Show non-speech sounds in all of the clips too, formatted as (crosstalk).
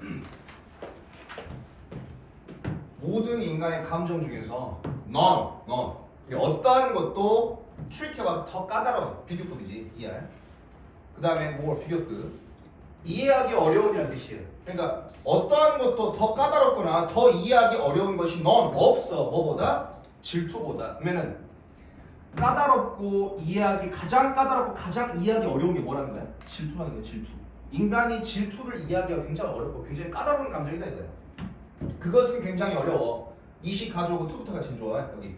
(clears throat) 모든 인간의 감정 중에서 none 이게 어떠한 것도 트리키가 더 까다로워. 비교급이지 이해 그 다음에 뭘 비교급 이해하기 어려운이라는 뜻이에요. 그러니까 어떠한 것도 더 까다롭거나 더 이해하기 어려운 것이 none 없어. 뭐보다? 질투보다. 그러면은 까다롭고 이해하기 가장 까다롭고 가장 이해하기 어려운 게 뭐라는 거야? 질투라는 거야 질투 인간이 질투를 이해하기가 굉장히 어렵고 굉장히 까다로운 감정이다 이거야. 그것은 굉장히 어려워. 이식 가져오고 투부터가 제일 좋아 여기.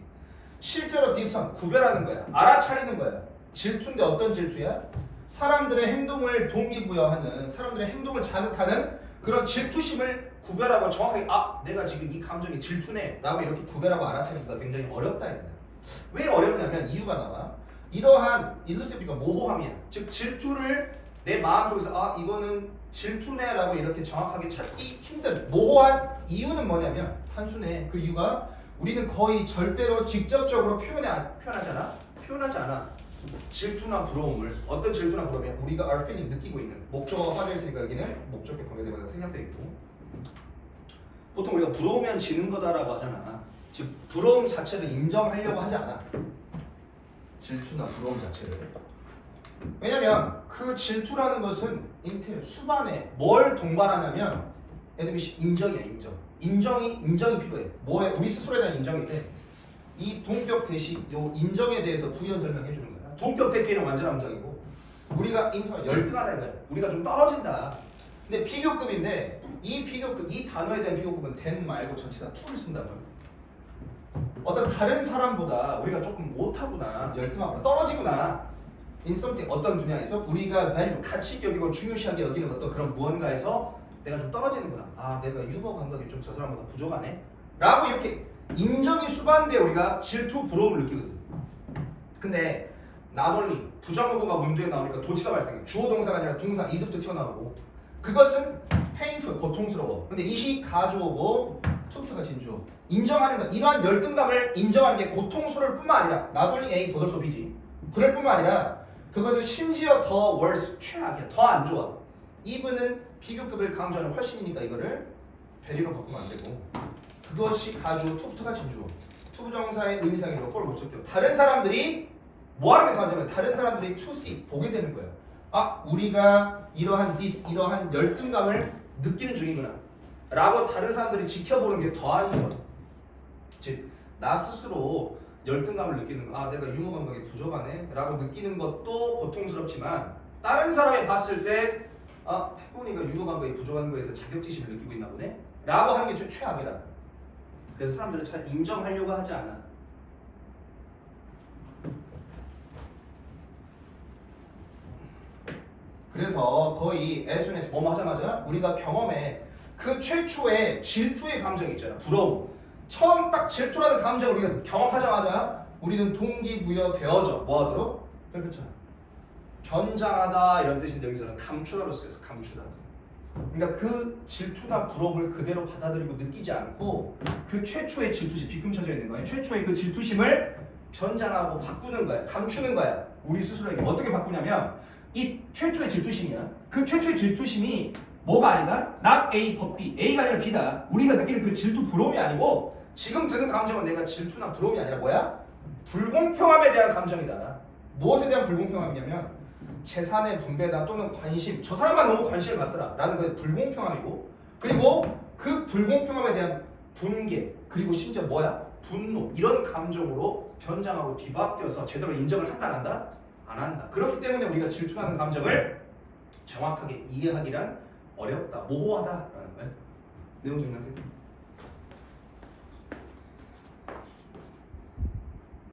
실제로 디선 구별하는 거야. 알아차리는 거야. 질투인데 어떤 질투야? 사람들의 행동을 동기부여하는 사람들의 행동을 자극하는 그런 질투심을 구별하고 정확하게 아 내가 지금 이 감정이 질투네 라고 이렇게 구별하고 알아차리기가 굉장히 어렵다 이거야. 왜 어렵냐면 이유가 나와. 이러한 일루시브가 모호함이야. 즉 질투를 내 마음속에서 아 이거는 질투네라고 이렇게 정확하게 찾기 힘든 모호한 이유는 뭐냐면 단순해. 그 이유가 우리는 거의 절대로 직접적으로 표현해 표현하잖아? 표현하지 않아. 질투나 부러움을. 어떤 질투나 부러움이야? 우리가 feeling 느끼고 있는. 목적어가 빠져 있으니까 여기는 목적격 관계대명사 생략돼 있고. 보통 우리가 부러우면 지는 거다라고 하잖아. 즉 부러움 자체를 인정하려고 하지 않아. 질투나 부러움 자체를 왜냐면 그 질투라는 것은 인텔 수반에 뭘 동반하냐면 애들이 인정이야 인정. 인정이 인정이 필요해. 뭐에 우리 스스로에 대한 인정일 때이 동격 대시 요 인정에 대해서 부연 설명해 주는 거야. 동격 대기는 완전 함정이고 우리가 인터 열등하다 이거야. 우리가 좀 떨어진다. 근데 비교급인데 이 비교급 이 단어에 대한 비교급은 된 말고 전치사 to를 쓴다고요 어떤 다른 사람보다 우리가 조금 못하구나 열등하구나 떨어지구나 in something 어떤 분야에서 우리가 value 가치 여기고 중요시하게 여기는 어떤 그런 무언가에서 내가 좀 떨어지는구나. 아 내가 유머 감각이 좀 저 사람보다 부족하네? 라고 이렇게 인정이 수반돼 우리가 질투 부러움을 느끼거든. 근데 나돌리 부정어구가 문제에 나오니까 도치가 발생해. 주어 동사가 아니라 동사 이습도 튀어나오고. 그것은 painful 고통스러워. 근데 이시 가져오고 투투가 진주 인정하는 것 이러한 열등감을 인정하는 게 고통스러울 뿐만 아니라 나돌리 A 도돌소비지. 그럴 뿐만 아니라 그것은 심지어 더 worse 최악이야. 더 안 좋아. 이분은 비교급을 강조하는 훨씬이니까 이거를 대리로 바꾸면 안 되고. 그것이 가주 투부터가 진주. 투부정사의 의미상으로 for 목적격 다른 사람들이 뭐 하는 게 강조하면 다른 사람들이 to see 보게 되는 거예요 아 우리가 이러한 this 이러한 열등감을 느끼는 중이구나. 라고 다른 사람들이 지켜보는 게 더 안 좋아. 즉 나 스스로 열등감을 느끼는 거, 아 내가 유머 감각이 부족하네. 라고 느끼는 것도 고통스럽지만 다른 사람이 봤을 때 아, 태권이가 유머 감각이 부족한 거에서 자격지심을 느끼고 있나 보네? 라고 하는 게좀 최악이다. 그래서 사람들은 잘 인정하려고 하지 않아. 그래서 거의 애순에서 뭐뭐 하자마자 우리가 경험해 그 최초의 질투의 감정이 있잖아. 부러움 처음 딱 질투라는 감정을 우리가 경험하자마자 우리는 동기부여 되어져. 뭐하도록? 그렇죠. 변장하다 이런 뜻인데 여기서는 감추다로 쓰여서 감추다 그러니까 그 질투나 부러움을 그대로 받아들이고 느끼지 않고 그 최초의 질투심 비금쳐져 있는 거예요. 최초의 그 질투심을 변장하고 바꾸는 거야 감추는 거야 우리 스스로에게 어떻게 바꾸냐면 이 최초의 질투심이야. 그 최초의 질투심이 뭐가 아니다? not A but B A가 아니라 B다. 우리가 느끼는 그 질투 부러움이 아니고 지금 드는 감정은 내가 질투나 부러움이 아니라 뭐야? 불공평함에 대한 감정이다. 무엇에 대한 불공평함이냐면 재산의 분배다 또는 관심. 저 사람만 너무 관심을 갖더라. 라는 게 불공평함이고. 그리고 그 불공평함에 대한 분개 그리고 심지어 뭐야? 분노. 이런 감정으로 변장하고 뒤바뀌어서 제대로 인정을 한다 안 한다? 안 한다. 그렇기 때문에 우리가 질투하는 감정을 정확하게 이해하기란 어렵다 모호하다라는 거야 내용 정리하세요